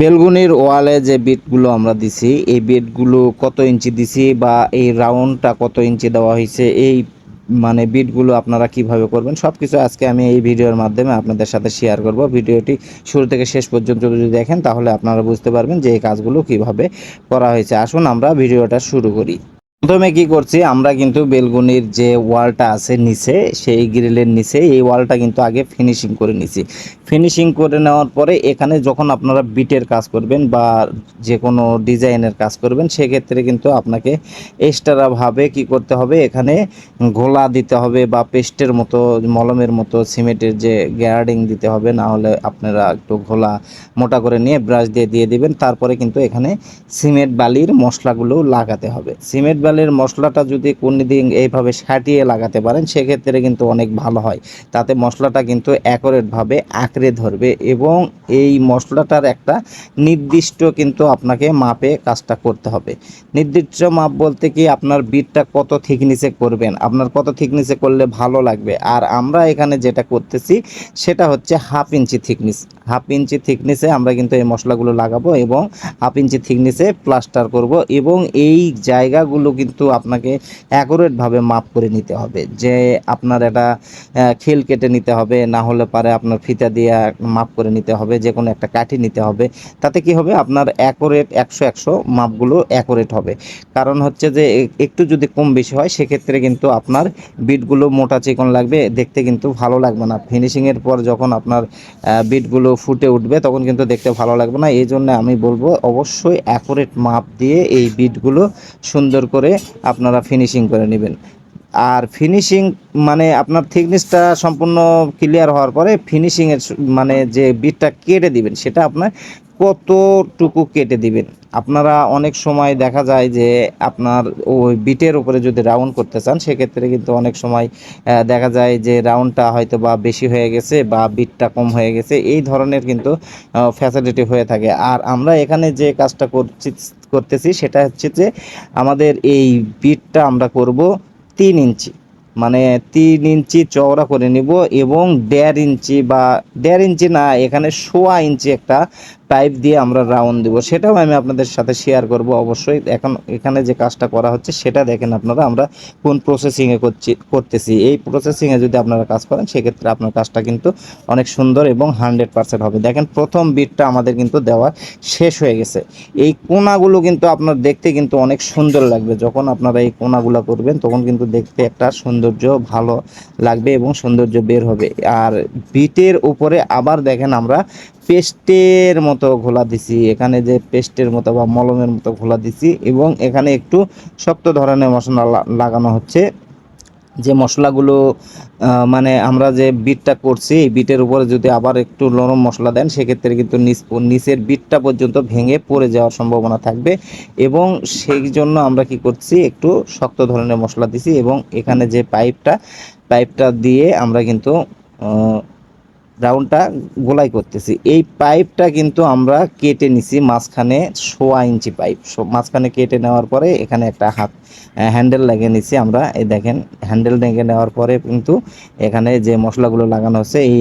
বেলগুনির ওয়ালে যে বিটগুলো আমরা দিছি, এই বিটগুলো কত ইঞ্চি দিছি বা এই রাউন্ডটা কত ইঞ্চি দেওয়া হয়েছে, এই মানে বিটগুলো আপনারা কীভাবে করবেন সব কিছু আজকে আমি এই ভিডিওর মাধ্যমে আপনাদের সাথে শেয়ার করব। ভিডিওটি শুরু থেকে শেষ পর্যন্ত যদি দেখেন, তাহলে আপনারা বুঝতে পারবেন যে এই কাজগুলো কীভাবে করা হয়েছে। আসুন আমরা ভিডিওটা শুরু করি। প্রথমে কি করছি, আমরা কিন্তু বেলগুনির যে ওয়ালটা আছে নিচে, সেই গ্রিলের নিচে, এই ওয়ালটা কিন্তু আগে ফিনিশিং করে নিছি। ফিনিশিং করে নেওয়ার পরে এখানে যখন আপনারা বিটের কাজ করবেন বা যে কোনো ডিজাইনের কাজ করবেন, সেক্ষেত্রে কিন্তু আপনাকে এক্সট্রাভাবে কি করতে হবে, এখানে ঘোলা দিতে হবে বা পেস্টের মতো, মলমের মতো সিমেন্টের যে গ্যারাডিং দিতে হবে, না হলে আপনারা একটু ঘোলা মোটা করে নিয়ে ব্রাশ দিয়ে দিয়ে দিবেন, তারপরে কিন্তু এখানে সিমেন্ট বালির মশলাগুলো লাগাতে হবে। সিমেন্ট বালির মশলাটা যদি কোনো দিন এইভাবে সাটিয়ে লাগাতে পারেন, সেক্ষেত্রে কিন্তু অনেক ভালো হয়। তাতে মশলাটা কিন্তু অ্যাকোরেটভাবে আঁকড়ে ধরবে এবং এই মশলাটার একটা নির্দিষ্ট কিন্তু আপনাকে মাপে কাজটা করতে হবে। নির্দিষ্ট মাপ বলতে কি আপনার বিটটা কত থিকনেসে করবেন, আপনার কত থিকনেসে করলে ভালো লাগবে। আর আমরা এখানে যেটা করতেছি, সেটা হচ্ছে half inch thickness half inch থিকনেসে আমরা কিন্তু এই মশলাগুলো লাগাবো এবং হাফ ইঞ্চি থিকনেসে প্লাস্টার করব এবং এই জায়গাগুলো কিন্তু আপনাকে অ্যাকুরেটভাবে মাপ করে নিতে হবে। যে আপনার এটা খেল কেটে নিতে হবে, না হলে পারে আপনার ফিতা দিয়ে মাপ করে নিতে হবে যে কোনো একটা কাঠি নিতে হবে। তাতে কি হবে? আপনার অ্যাকুরেট একশো একশো মাপগুলো অ্যাকুরেট হবে। কারণ হচ্ছে যে একটু যদি কম বেশি হয়, সেক্ষেত্রে কিন্তু আপনার বিটগুলো মোটা চিকন লাগবে, দেখতে কিন্তু ভালো লাগবে না। ফিনিশিংয়ের পর যখন আপনার বিটগুলো ফুটে উঠবে, তখন কিন্তু দেখতে ভালো লাগবে না। এই জন্য আমি বলব, অবশ্যই অ্যাকুরেট মাপ দিয়ে এই বিটগুলো সুন্দর করে আপনারা ফিনিশিং করে নেবেন। আর ফিনিশিং মানে আপনার থিকনেসটা সম্পূর্ণ ক্লিয়ার হওয়ার পরে ফিনিশিংয়ের মানে যে বিটটা কেটে দিবেন, সেটা আপনার কতটুকু কেটে দিবেন। আপনারা অনেক সময় দেখা যায় যে আপনার ওই বিটের উপরে যদি রাউন্ড করতে চান, সেক্ষেত্রে কিন্তু অনেক সময় দেখা যায় যে রাউন্ডটা হয়তো বা বেশি হয়ে গেছে বা বিটটা কম হয়ে গেছে। এই ধরনের কিন্তু ফ্যাসিলিটি হয়ে থাকে। আর আমরা এখানে যে কাজটা করছি করতেছি, সেটা হচ্ছে যে আমাদের এই বিটটা আমরা করব তিন ইঞ্চি। মানে তিন ইঞ্চি চওড়া করে নিব এবং দেড় ইঞ্চি বা দেড় ইঞ্চি না, এখানে সোয়া ইঞ্চি একটা পাইপ দিয়ে আমরা রাউন্ড দিব। সেটাও আমি আপনাদের সাথে শেয়ার করব অবশ্যই। এখন এখানে যে কাজটা করা হচ্ছে, সেটা দেখেন আপনারা, আমরা কোন প্রসেসিংয়ে করছি করতেছি। এই প্রসেসিংয়ে যদি আপনারা কাজ করেন, সেক্ষেত্রে আপনার কাজটা কিন্তু অনেক সুন্দর এবং হান্ড্রেড পার্সেন্ট হবে। দেখেন, প্রথম বিটটা আমাদের কিন্তু দেওয়া শেষ হয়ে গেছে। এই কোনাগুলো কিন্তু আপনার দেখতে কিন্তু অনেক সুন্দর লাগবে। যখন আপনারা এই কোনাগুলো করবেন, তখন কিন্তু দেখতে একটা সৌন্দর্য ভালো লাগবে এবং সৌন্দর্য বের হবে। আর বিটের উপরে আবার দেখেন আমরা পেস্টের মতো ঘোলা দিছি। এখানে যে পেস্টের মতো বা মলমের মতো ঘোলা দিছি এবং এখানে একটু শক্ত ধরনের মশলা লাগানো হচ্ছে। যে মশলাগুলো মানে আমরা যে বিটটা করছি, এই বিটের উপরে যদি আবার একটু নরম মশলা দেন, সেক্ষেত্রে কিন্তু নিচ নিচের বিটটা পর্যন্ত ভেঙে পড়ে যাওয়ার সম্ভাবনা থাকবে এবং সেই জন্য আমরা কি করছি, একটু শক্ত ধরনের মশলা দিছি এবং এখানে যে পাইপটা পাইপটা দিয়ে আমরা কিন্তু রাউন্ডটা গোলাই করতেছি। এই পাইপটা কিন্তু আমরা কেটে নিছি মাঝখানে সোয়া ইঞ্চি পাইপ মাঝখানে কেটে নেওয়ার পরে এখানে একটা হাত হ্যান্ডেল লাগিয়ে নিছি আমরা। এই দেখেন হ্যান্ডেল লেগে নেওয়ার পরে কিন্তু এখানে যে মশলাগুলো লাগানো হচ্ছে, এই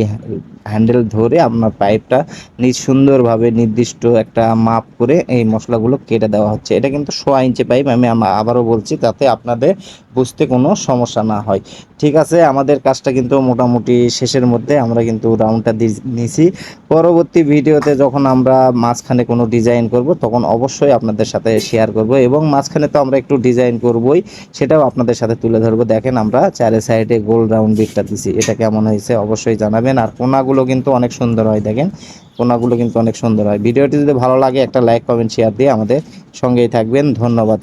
হ্যান্ডেল ধরে আপনার পাইপটা নিজ সুন্দরভাবে নির্দিষ্ট একটা মাপ করে এই মশলাগুলো কেটে দেওয়া হচ্ছে। এটা কিন্তু সোয়া ইঞ্চি পাইপ আমি আবারও বলছি তাতে আপনাদের বুঝতে কোনো সমস্যা না হয়। ঠিক আছে, আমাদের কাজটা কিন্তু মোটামুটি শেষের মধ্যে আমরা কিন্তু রাউন্ডটা নিছি। পরবর্তী ভিডিওতে যখন আমরা মাঝখানে কোনো ডিজাইন করব, তখন অবশ্যই আপনাদের সাথে শেয়ার করব এবং মাঝখানে তো আমরা একটু ডিজাইন করবই, সেটাও আপনাদের সাথে তুলে ধরবো। দেখেন আমরা চারে সাইডে গোল রাউন্ড বিটটা দিছি। এটা কেমন হয়েছে অবশ্যই জানাবেন। আর কোনাগুলো কিন্তু অনেক সুন্দর হয়, দেখেন। কোনাগুলো কিন্তু অনেক সুন্দর হয়। ভিডিওটি যদি ভালো লাগে একটা লাইক কমেন্ট শেয়ার দিয়ে আমাদের সঙ্গেই থাকবেন। ধন্যবাদ।